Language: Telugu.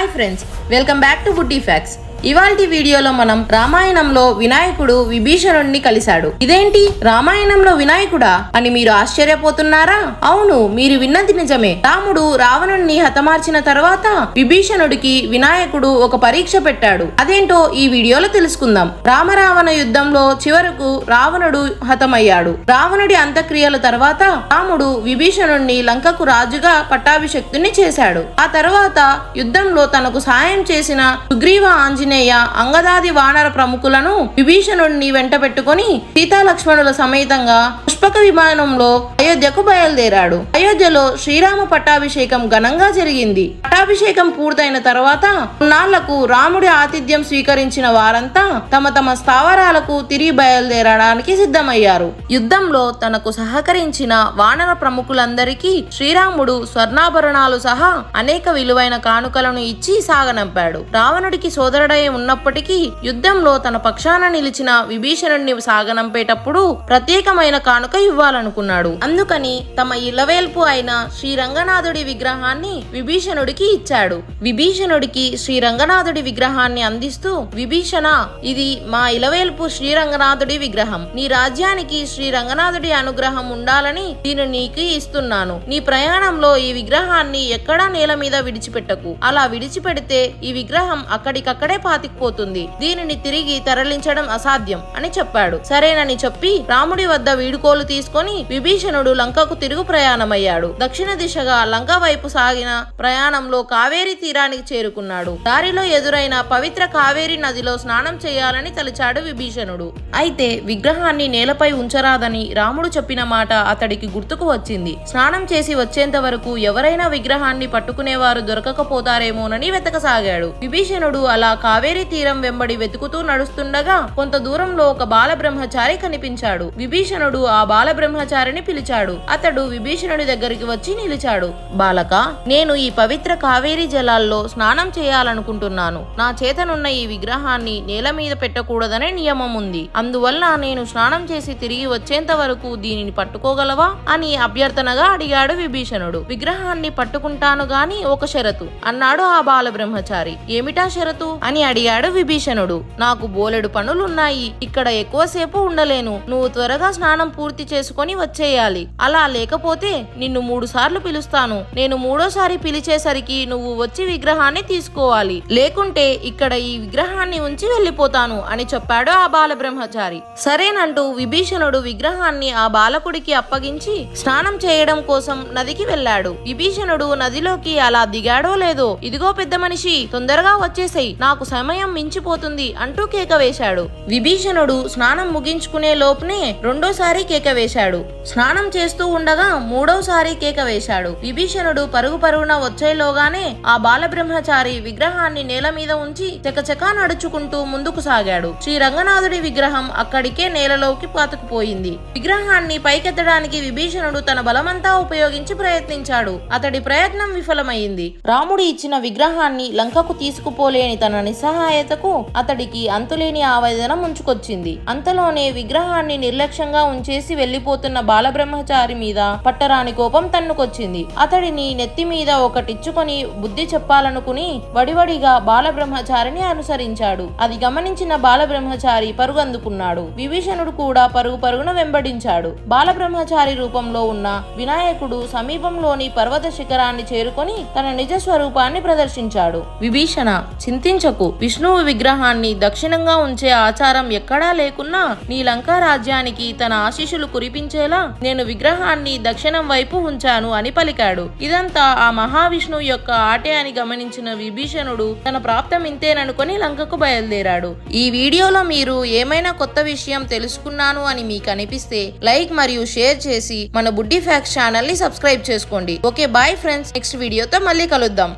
Hi friends welcome back to buddy facts ఇవాల్టి వీడియోలో మనం రామాయణంలో వినాయకుడు విభీషణుడిని కలిశాడు. ఇదేంటి? రామాయణంలో వినాయకుడా? అని మీరు ఆశ్చర్యపోతున్నారా? అవును మీరు విన్నది నిజమే. రాముడు రావణుణ్ణి హతమార్చిన తర్వాత విభీషణుడికి వినాయకుడు ఒక పరీక్ష పెట్టాడు. అదేంటో ఈ వీడియోలో తెలుసుకుందాం. రామరావణ యుద్ధంలో చివరకు రావణుడు హతమయ్యాడు. రావణుడి అంత్యక్రియల తర్వాత రాముడు విభీషణుణ్ణి లంకకు రాజుగా పట్టాభిషక్తుని చేశాడు. ఆ తర్వాత యుద్ధంలో తనకు సాయం చేసిన సుగ్రీవ ఆంజనేయ అంగదాది వానర ప్రముఖులను విభీషణుడిని వెంట పెట్టుకుని సీతాలక్ష్మణుల సమేతంగా పుష్పక విమానంలో అయోధ్యకు బయలుదేరాడు. అయోధ్యలో శ్రీరామ పట్టాభిషేకం ఘనంగా జరిగింది. పట్టాభిషేకం పూర్తయిన తర్వాత కొన్నాళ్ళకు రాముడి ఆతిథ్యం స్వీకరించిన వారంతా తమ తమ స్థావరాలకు తిరిగి బయలుదేరడానికి సిద్ధమయ్యారు. యుద్ధంలో తనకు సహకరించిన వానర ప్రముఖులందరికీ శ్రీరాముడు స్వర్ణాభరణాలు సహా అనేక విలువైన కానుకలను ఇచ్చి సాగనంపాడు. రావణుడికి సోదరుడై ఉన్నప్పటికీ యుద్ధంలో తన పక్షాన నిలిచిన విభీషణుడిని సాగనంపేటప్పుడు ప్రత్యేకమైన కానుక ఇవ్వాలనుకున్నాడు. అందుకని తమ ఇలవేల్పు అయిన శ్రీ రంగనాథుడి విగ్రహాన్ని విభీషణుడికి ఇచ్చాడు. విభీషణుడికి శ్రీ రంగనాథుడి విగ్రహాన్ని అందిస్తూ విభీషణ ఇది మా ఇలవేల్పు శ్రీ రంగనాథుడి విగ్రహం. నీ రాజ్యానికి శ్రీ రంగనాథుడి అనుగ్రహం ఉండాలని దీన్ని నీకు ఇస్తున్నాను. నీ ప్రయాణంలో ఈ విగ్రహాన్ని ఎక్కడా నేల మీద విడిచిపెట్టకు. అలా విడిచిపెడితే ఈ విగ్రహం అక్కడికక్కడే పాతికిపోతుంది దీనిని తిరిగి తరలించడం అసాధ్యం అని చెప్పాడు. సరేనని చెప్పి రాముడి వద్ద వీడుకోలు తీసుకొని విభీషణుడు లంకకు తిరుగు ప్రయాణమయ్యాడు. దక్షిణ దిశగా లంక వైపు సాగిన ప్రయాణంలో కావేరీ తీరానికి చేరుకున్నాడు. దారిలో ఎదురైన పవిత్ర కావేరీ నదిలో స్నానం చేయాలని తలిచాడు విభీషణుడు. అయితే విగ్రహాన్ని నేలపై ఉంచరాదని రాముడు చెప్పిన మాట అతడికి గుర్తుకు వచ్చింది. స్నానం చేసి వచ్చేంత వరకు ఎవరైనా విగ్రహాన్ని పట్టుకునేవారు దొరకకపోతారేమోనని వెతకసాగాడు. విభీషణుడు అలా కావేరీ తీరం వెంబడి వెతుకుతూ నడుస్తుండగా కొంత దూరంలో ఒక బాల బ్రహ్మచారి కనిపించాడు. విభీషణుడు ఆ బాల బ్రహ్మచారిని పిలిచాడు. అతడు విభీషణుడి దగ్గరికి వచ్చి నిలిచాడు. బాలక నేను ఈ పవిత్ర కావేరీ జలాల్లో స్నానం చేయాలనుకుంటున్నాను. నా చేతనున్న ఈ విగ్రహాన్ని నేల మీద పెట్టకూడదనే నియమం ఉంది. అందువల్ల నేను స్నానం చేసి తిరిగి వచ్చేంత వరకు దీనిని పట్టుకోగలవా? అని అభ్యర్థనగా అడిగాడు విభీషణుడు. విగ్రహాన్ని పట్టుకుంటాను గాని ఒక షరతు. అన్నాడు ఆ బాల బ్రహ్మచారి ఏమిటా షరతు? అని అడిగాడు విభీషణుడు. నాకు బోలెడు పనులున్నాయి. ఇక్కడ ఎక్కువసేపు ఉండలేను. నువ్వు త్వరగా స్నానం పూర్తి చేసుకొని వచ్చేయాలి. అలా లేకపోతే నిన్ను మూడు సార్లు పిలుస్తాను. నేను మూడోసారి పిలిచేసరికి నువ్వు వచ్చి విగ్రహాన్ని తీసుకోవాలి. లేకుంటే ఇక్కడ ఈ విగ్రహాన్ని ఉంచి వెళ్ళిపోతాను అని చెప్పాడు ఆ బాల బ్రహ్మచారి సరేనంటూ విభీషణుడు విగ్రహాన్ని ఆ బాలకుడికి అప్పగించి స్నానం చేయడం కోసం నదికి వెళ్ళాడు. విభీషణుడు నదిలోకి అలా దిగాడో లేదో? ఇదిగో పెద్ద మనిషి తొందరగా వచ్చేసేయి. నాకు సమయం మించిపోతుంది అంటూ కేక వేశాడు. విభీషణుడు స్నానం ముగించుకునే లోపునే రెండోసారి కేక వేశాడు. స్నానం చేస్తూ ఉండగా మూడోసారి కేక వేశాడు. విభీషణుడు పరుగు పరుగున వచ్చేలోగానే ఆ బాలబ్రహ్మచారి విగ్రహాన్ని నేల మీద ఉంచి చకచకా నడుచుకుంటూ ముందుకు సాగాడు. శ్రీ రంగనాథుడి విగ్రహం అక్కడికే నేలలోకి పాతుకుపోయింది. విగ్రహాన్ని పైకెత్తడానికి విభీషణుడు తన బలమంతా ఉపయోగించి ప్రయత్నించాడు. అతడి ప్రయత్నం విఫలమైంది. రాముడు ఇచ్చిన విగ్రహాన్ని లంకకు తీసుకుపోలేని తనని నిస్సహాయతకు అతడికి అంతులేని ఆవేదన ముంచుకొచ్చింది. అంతలోనే విగ్రహాన్ని నిర్లక్ష్యంగా ఉంచేసి వెళ్ళిపోతున్న బాలబ్రహ్మచారి మీద పట్టరాని కోపం తన్నుకొచ్చింది. అతడిని నెత్తి మీద ఒకటిచ్చుకొని బుద్ధి చెప్పాలనుకుని వడివడిగా బాలబ్రహ్మచారిని అనుసరించాడు. అది గమనించిన బాలబ్రహ్మచారి పరుగందుకున్నాడు. విభీషణుడు కూడా పరుగు పరుగున వెంబడించాడు. బాలబ్రహ్మచారి రూపంలో ఉన్న వినాయకుడు సమీపంలోని పర్వత శిఖరాన్ని చేరుకొని తన నిజ స్వరూపాన్ని ప్రదర్శించాడు. విభీషణ చింతించకు. విష్ణువు విగ్రహాన్ని దక్షిణంగా ఉంచే ఆచారం ఎక్కడా లేకున్నా నీ లంకా రాజ్యానికి తన ఆశీషులు కురిపించేలా నేను విగ్రహాన్ని దక్షిణం వైపు ఉంచాను అని పలికాడు. ఇదంతా ఆ మహావిష్ణువు యొక్క ఆటే అని గమనించిన విభీషణుడు తన ప్రాప్తం ఇంతేననుకొని లంకకు బయలుదేరాడు. ఈ వీడియోలో మీరు ఏమైనా కొత్త విషయం తెలుసుకున్నాను అని మీకు అనిపిస్తే లైక్ మరియు షేర్ చేసి మన బుడ్డి ఫ్యాక్స్ ఛానల్ని సబ్స్క్రైబ్ చేసుకోండి. Okay bye friends. నెక్స్ట్ వీడియోతో మళ్ళీ కలుద్దాం.